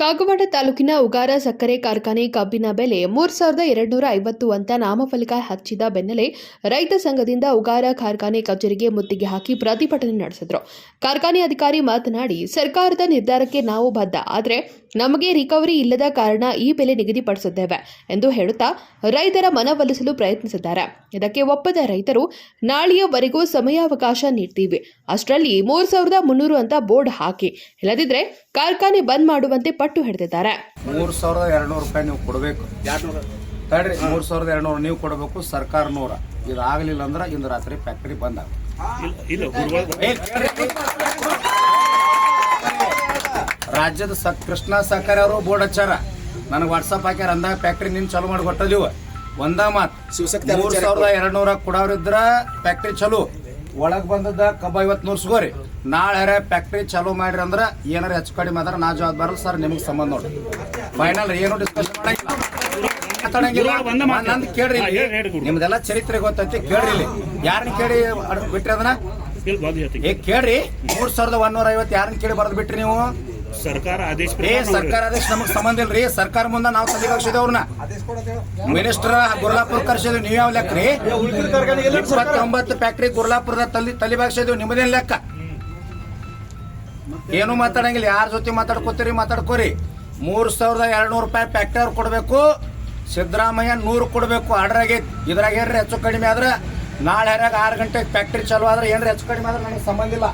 ಕಾಗವಾಡ ತಾಲೂಕಿನ ಉಗಾರ ಸಕ್ಕರೆ ಕಾರ್ಖಾನೆ ಕಬ್ಬಿನ ಬೆಲೆ ಮೂರು ಸಾವಿರದ ಎರಡುನೂರ ಐವತ್ತು ಅಂತ ನಾಮಫಲಕ ಹಚ್ಚಿದ ಬೆನ್ನಲ್ಲೇ ರೈತ ಸಂಘದಿಂದ ಉಗಾರ ಕಾರ್ಖಾನೆ ಕಚೇರಿಗೆ ಮುತ್ತಿಗೆ ಹಾಕಿ ಪ್ರತಿಭಟನೆ ನಡೆಸಿದ್ರು. ಕಾರ್ಖಾನೆ ಅಧಿಕಾರಿ ಮಾತನಾಡಿ, ಸರ್ಕಾರದ ನಿರ್ಧಾರಕ್ಕೆ ನಾವು ಬದ್ಧ, ಆದರೆ ನಮಗೆ ರಿಕವರಿ ಇಲ್ಲದ ಕಾರಣ ಈ ಬೆಲೆ ನಿಗದಿಪಡಿಸಿದ್ದೇವೆ ಎಂದು ಹೇಳುತ್ತಾ ರೈತರ ಮನವೊಲಿಸಲು ಪ್ರಯತ್ನಿಸಿದ್ದಾರೆ. ಇದಕ್ಕೆ ಒಪ್ಪದ ರೈತರು, ನಾಳೆಯವರೆಗೂ ಸಮಯಾವಕಾಶ ನೀಡ್ತೀವಿ. ಅಷ್ಟರಲ್ಲಿ ಮೂರು ಸಾವಿರದ ಮುನ್ನೂರು ಅಂತ ಬೋರ್ಡ್ ಹಾಕಿ. ಇಲ್ಲದಿದ್ರೆ ಕಾರ್ಖಾನೆ ಬಂದ್ ಮಾಡುವಂತೆ ಪಟ್ಟು ಹಿಡಿದಿದ್ದಾರೆ. ಮೂರು ಸಾವಿರದ ಎರಡ್ನೂರು ರೂಪಾಯಿ ನೀವು ಕೊಡಬೇಕು. ತಡ್ರಿ ಮೂರು ಸಾವಿರದ ಎರಡ್ನೂರು ನೀವು ಕೊಡಬೇಕು ಸರ್ಕಾರ ನೂರ. ಇದು ಆಗಲಿಲ್ಲ ಅಂದ್ರೆ ಇಂದು ರಾತ್ರಿ ಫ್ಯಾಕ್ಟರಿ ಬಂದ್ ಆಗುತ್ತೆ ಇಲ್ಲ ಗುರುವಾರ ರಾಜ್ಯದ ಸ ಕೃಷ್ಣ ಸಹಕಾರಿ ಅವರು ಬೋರ್ಡ್ ಹಚ್ಚಾರ. ನನಗೆ ವಾಟ್ಸಪ್ ಹಾಕ್ಯಾರ ಅಂದಾಗ ಫ್ಯಾಕ್ಟ್ರಿ ನಿನ್ ಚಾಲು ಮಾಡಿ ಕೊಟ್ಟದಿವ ಒಂದ ಮಾತ್ ಮೂರ್ ಸಾವಿರದ ಎರಡ್ನೂರ ಕೊಡೋರಿದ್ರ ಫ್ಯಾಕ್ಟ್ರಿ ಚಲೋ. ಒಳಗ್ ಬಂದದ ಕಬ್ಬ ಐವತ್ ನೂರ್ ಸಿಗೋರಿ ನಾಳೆ ಫ್ಯಾಕ್ಟ್ರಿ ಚಾಲೂ ಮಾಡ್ರಿ ಅಂದ್ರ ಏನಾರ ಹೆಚ್ಚು ಕಡಿಮೆ ಆದ್ರೆ ನಾ ಜವಾಬ್ದಾರ ಸರ್ ನಿಮ್ಗೆ ಸಂಬಂಧ ನೋಡಿ ಫೈನಲ್ ಏನು ಡಿಸ್ಕಷನ್ ಮಾಡಂಗಿಲ್ಲ. ನಂದು ಕೇಳ್ರಿ ನಿಮ್ದೆಲ್ಲ ಚರಿತ್ರೆ ಗೊತ್ತೈತಿ ಕೇಳ್ರಿ ಇಲ್ಲಿ. ಯಾರನ್ನ ಕೇಳಿ ಬಿಟ್ರಿ ಅದನ್ನ. ಏ ಕೇಳ್ರಿ. ಮೂರ್ ಸಾವಿರದ ಒನ್ನೂರ ಐವತ್ತು ಯಾರನ್ನ ಕೇಳಿ ಬರೆದು ಬಿಟ್ರಿ ನೀವು? ಸರ್ಕಾರ ಆದೇಶ ಏ ಸರ್ಕಾರ ಆದೇಶ ನಮಗ್ ಸಂಬಂಧ ಇಲ್ರಿ. ಸರ್ಕಾರ ಮುಂದೆ ನಾವು ತಲೆ ಕಳ್ಸಿದೇವ್ ಅವ್ರನ್ನ. ಮಿನಿಸ್ಟರ್ ಗುರ್ಲಾಪುರ ಕರ್ಸಿದ್ವಿ ನೀವ್ ಯಾವ ಲೆಕ್ಕ ರೀ? ಇಪ್ಪತ್ತೊಂಬತ್ತು ಫ್ಯಾಕ್ಟ್ರಿ ಗುರ್ಲಾಪುರದ ತಲೆ ತಲೆ ಬಾಗ್ಸಿದ್ವಿ ನಿಮ್ಮದೇನ್ ಲೆಕ್ಕ? ಏನು ಮಾತಾಡಂಗಿಲ್ಲ. ಯಾರ ಜೊತೆ ಮಾತಾಡ್ಕೋತೀರಿ ಮಾತಾಡ್ಕೋರಿ. ಮೂರ್ ಸಾವಿರದ ಎರಡ್ನೂರು ರೂಪಾಯಿ ಫ್ಯಾಕ್ಟರಿ ಅವ್ರು ಕೊಡ್ಬೇಕು. ಸಿದ್ದರಾಮಯ್ಯ ನೂರು ಕೊಡ್ಬೇಕು. ಆರ್ಡರ್ ಆಗೈತಿ. ಇದ್ರಾಗ ಏನ್ರಿ ಹೆಚ್ಚು ಕಡಿಮೆ ಆದ್ರೆ? ನಾಳೆ ಹರ್ಯಾಗ ಆರು ಗಂಟೆಗೆ ಫ್ಯಾಕ್ಟ್ರಿ ಚಾಲು ಆದ್ರೆ ಏನ್ರಿ ಹೆಚ್ಚು ಕಡಿಮೆ ಆದ್ರೆ ನನಗೆ ಸಂಬಂಧ ಇಲ್ಲ.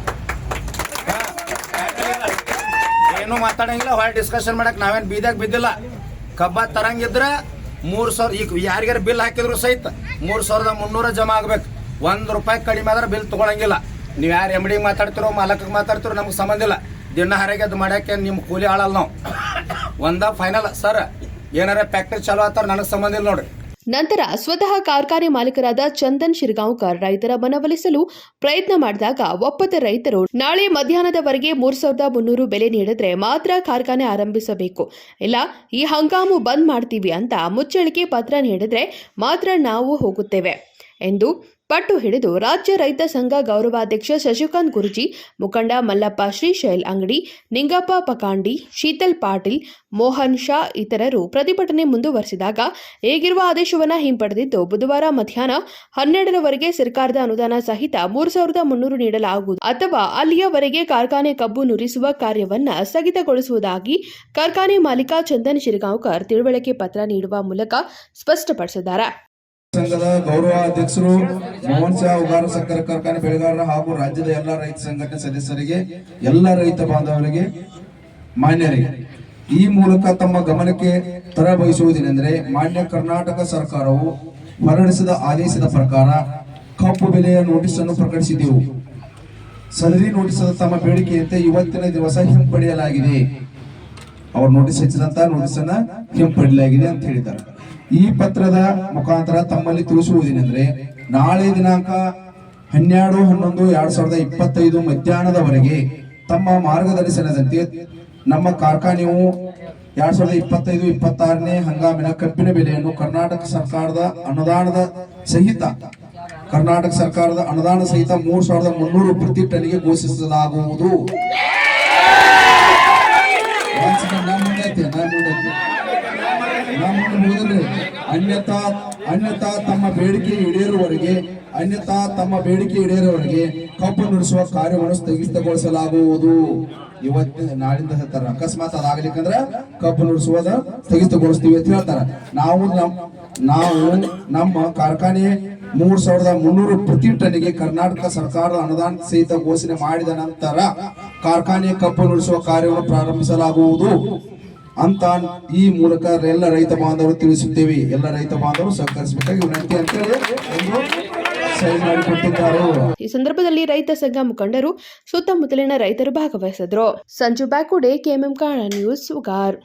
ಏನು ಮಾತಾಡಂಗಿಲ್ಲ ಹೊರ ಡಿಸ್ಕಷನ್ ಮಾಡಕ್ ನಾವೇನ್ ಬೀದಾಗ ಬಿದ್ದಿಲ್ಲ. ಕಬ್ಬ ತರಂಗಿದ್ರ ಮೂರು ಸಾವಿರ ಈಗ ಯಾರಿಗಾರ ಬಿಲ್ ಹಾಕಿದ್ರು ಸಹಿತ ಮೂರು ಸಾವಿರದ ಮುನ್ನೂರ ಜಮಾ ಆಗ್ಬೇಕು. ಒಂದು ರೂಪಾಯಿ ಕಡಿಮೆ ಆದ್ರೆ ಬಿಲ್ ತಗೊಳಂಗಿಲ್ಲ. ನೀವು ಯಾರು ಎಮ್ಡಿಗೆ ಮಾತಾಡ್ತಿರೋ ಮಾಲಕಕ್ಕೆ ಮಾತಾಡ್ತಿರೋ ನಮ್ಗೆ ಸಂಬಂಧ ಇಲ್ಲ. ದಿನ ಹರಗೆ ಅದು ಮಾಡಕ್ಕೆ ನಿಮ್ಮ ಕೂಲಿ ಆಳಲ್ಲ ನಾವು. ಒಂದ ಫೈನಲ್ ಸರ್ ಏನಾರ ಫ್ಯಾಕ್ಟ್ರಿ ಚಾಲೂ ಆತಾರ ನನಗೆ ಸಂಬಂಧ ಇಲ್ಲ ನೋಡ್ರಿ. ನಂತರ ಸ್ವತಃ ಕಾರ್ಖಾನೆ ಮಾಲೀಕರಾದ ಚಂದನ್ ಶಿರ್ಗಾಂವ್ಕರ್ ರೈತರ ಮನವೊಲಿಸಲು ಪ್ರಯತ್ನ ಮಾಡಿದಾಗ ಒಪ್ಪದ ರೈತರು, ನಾಳೆ ಮಧ್ಯಾಹ್ನದವರೆಗೆ ಮೂರು ಸಾವಿರದ ಮುನ್ನೂರು ಬೆಲೆ ನೀಡಿದ್ರೆ ಮಾತ್ರ ಕಾರ್ಖಾನೆ ಆರಂಭಿಸಬೇಕು. ಇಲ್ಲ, ಈ ಹಂಗಾಮು ಬಂದ್ ಮಾಡ್ತೀವಿ ಅಂತ ಮುಚ್ಚಳಿಕೆ ಪತ್ರ ನೀಡಿದ್ರೆ ಮಾತ್ರ ನಾವು ಹೋಗುತ್ತೇವೆ. ಎಂದು ಪಟ್ಟು ಹಿಡಿದು ರಾಜ್ಯ ರೈತ ಸಂಘ ಗೌರವಾಧ್ಯಕ್ಷ ಶಶಿಕಾಂತ್ ಗುರುಜಿ, ಮುಖಂಡ ಮಲ್ಲಪ್ಪ ಶ್ರೀಶೈಲ್ ಅಂಗಡಿ, ನಿಂಗಪ್ಪ ಪಕಾಂಡಿ, ಶೀತಲ್ ಪಾಟೀಲ್, ಮೋಹನ್ ಶಾ ಇತರರು ಪ್ರತಿಭಟನೆ ಮುಂದುವರೆಸಿದಾಗ ಈಗಿರುವ ಆದೇಶವನ್ನು ಹಿಂಪಡೆದಿದ್ದು, ಬುಧವಾರ ಮಧ್ಯಾಹ್ನ ಹನ್ನೆರಡರವರೆಗೆ ಸರ್ಕಾರದ ಅನುದಾನ ಸಹಿತ ಮೂರು ಸಾವಿರದ ಮುನ್ನೂರು ನೀಡಲಾಗುವುದು ಅಥವಾ ಅಲ್ಲಿಯವರೆಗೆ ಕಾರ್ಖಾನೆ ಕಬ್ಬು ನುರಿಸುವ ಕಾರ್ಯವನ್ನು ಸ್ಥಗಿತಗೊಳಿಸುವುದಾಗಿ ಕಾರ್ಖಾನೆ ಮಾಲೀಕ ಚಂದನ್ ಶಿರಗಾಂವ್ಕರ್ ತಿಳುವಳಿಕೆ ಪತ್ರ ನೀಡುವ ಮೂಲಕ ಸ್ಪಷ್ಟಪಡಿಸಿದ್ದಾರೆ. ಸಂಘದ ಗೌರವ ಅಧ್ಯಕ್ಷರು ಮೋಹನ್ ಶಾ, ಉಗಾರ ಸಕ್ಕರೆ ಕಾರ್ಖಾನೆ ಬೆಳೆಗಾರರ ಹಾಗೂ ರಾಜ್ಯದ ಎಲ್ಲ ರೈತ ಸಂಘಟನೆ ಸದಸ್ಯರಿಗೆ, ಎಲ್ಲ ರೈತ ಬಾಂಧವರಿಗೆ, ಮಾನ್ಯರಿಗೆ. ಈ ಮೂಲಕ ತಮ್ಮ ಗಮನಕ್ಕೆ ತರ ಬಯಸುವುದೇನೆಂದರೆ, ಮಾನ್ಯ ಕರ್ನಾಟಕ ಸರ್ಕಾರವು ಹೊರಡಿಸಿದ ಆದೇಶದ ಪ್ರಕಾರ ಕಪ್ಪು ಬೆಲೆಯ ನೋಟಿಸ್ ಅನ್ನು ಪ್ರಕಟಿಸಿದೆವು. ಸದರಿ ನೋಟಿಸದ ತಮ್ಮ ಬೇಡಿಕೆಯಂತೆ ಇವತ್ತಿನ ದಿವಸ ಹಿಂಪಡೆಯಲಾಗಿದೆ. ಅವರು ನೋಟಿಸ್ ಹೆಚ್ಚಿದಂತ ನೋಟಿಸ್ ಅನ್ನ ಹಿಂಪಡೆಯಲಾಗಿದೆ ಅಂತ ಹೇಳಿದ್ದಾರೆ. ಈ ಪತ್ರದ ಮುಖಾಂತರ ತಮ್ಮಲ್ಲಿ ತಿಳಿಸುವುದೇನೆಂದರೆ, ನಾಳೆ ದಿನಾಂಕ ಹನ್ನೆರಡು, ಹನ್ನೊಂದು, ಎರಡ್ ಸಾವಿರದ ಇಪ್ಪತ್ತೈದು ಮಧ್ಯಾಹ್ನದವರೆಗೆ ತಮ್ಮ ಮಾರ್ಗದರ್ಶನದಂತೆ ನಮ್ಮ ಕಾರ್ಖಾನೆಯು ಎರಡ್ ಸಾವಿರದ ಇಪ್ಪತ್ತೈದು, ಇಪ್ಪತ್ತಾರನೇ ಹಂಗಾಮಿನ ಕಬ್ಬಿನ ಬೆಲೆಯನ್ನು ಕರ್ನಾಟಕ ಸರ್ಕಾರದ ಅನುದಾನದ ಸಹಿತ, ಕರ್ನಾಟಕ ಸರ್ಕಾರದ ಅನುದಾನ ಸಹಿತ ಮೂರ್ ಸಾವಿರದ ಮುನ್ನೂರು ಪ್ರತಿ ಟನ್ಗೆ ಘೋಷಿಸಲಾಗುವುದು ಒಂದ್ ಅನ್ಯತಾ ಅನ್ಯತಾ ತಮ್ಮ ಬೇಡಿಕೆ ಈಡೇರುವವರೆಗೆ, ಅನ್ಯತಾ ತಮ್ಮ ಬೇಡಿಕೆ ಈಡೇರುವವರೆಗೆ ಕಬ್ಬು ನಡೆಸುವ ಕಾರ್ಯವನ್ನು ಸ್ಥಗಿತಗೊಳಿಸಲಾಗುವುದು. ಇವತ್ತಿನ ನಾಳಿಂದ ಹೇಳ್ತಾರ, ಅಕಸ್ಮಾತ್ ಅದಾಗ್ಲಿಕ್ಕಂದ್ರ ಕಬ್ಬು ನುಡಿಸುವುದ ಸ್ಥಗಿತಗೊಳಿಸ್ತೀವಿ ಅಂತ ಹೇಳ್ತಾರ. ನಾವು ನಮ್, ನಾವು ನಮ್ಮ ಕಾರ್ಖಾನೆ ಮೂರ್ ಸಾವಿರದ ಮುನ್ನೂರು ಪ್ರತಿ ಟನ್ನಿಗೆ ಕರ್ನಾಟಕ ಸರ್ಕಾರದ ಅನುದಾನ ಸಹಿತ ಘೋಷಣೆ ಮಾಡಿದ ನಂತರ ಕಾರ್ಖಾನೆ ಕಬ್ಬು ನುಡಿಸುವ ಕಾರ್ಯವನ್ನು ಪ್ರಾರಂಭಿಸಲಾಗುವುದು. ಅಂತ ಈ ಮೂಲಕ ಎಲ್ಲ ರೈತ ಬಾಂಧವರು ತಿಳಿಸುತ್ತೇವೆ. ಎಲ್ಲ ರೈತ ಬಾಂಧವರು ಸಹಕರಿಸಬೇಕಾಗಿ ವಿನಂತಿ ಅಂತೇಳಿ ಈ ಸಂದರ್ಭದಲ್ಲಿ ರೈತ ಸಂಘ ಮುಖಂಡರು ಸುತ್ತಮುತ್ತಲಿನ ರೈತರು ಭಾಗವಹಿಸಿದ್ರು. ಸಂಜು ಬ್ಯಾಕುಡೆ ಕೆಎಂಎಂ ಕಾಣ ನ್ಯೂಸ್, ಉಗಾರ್.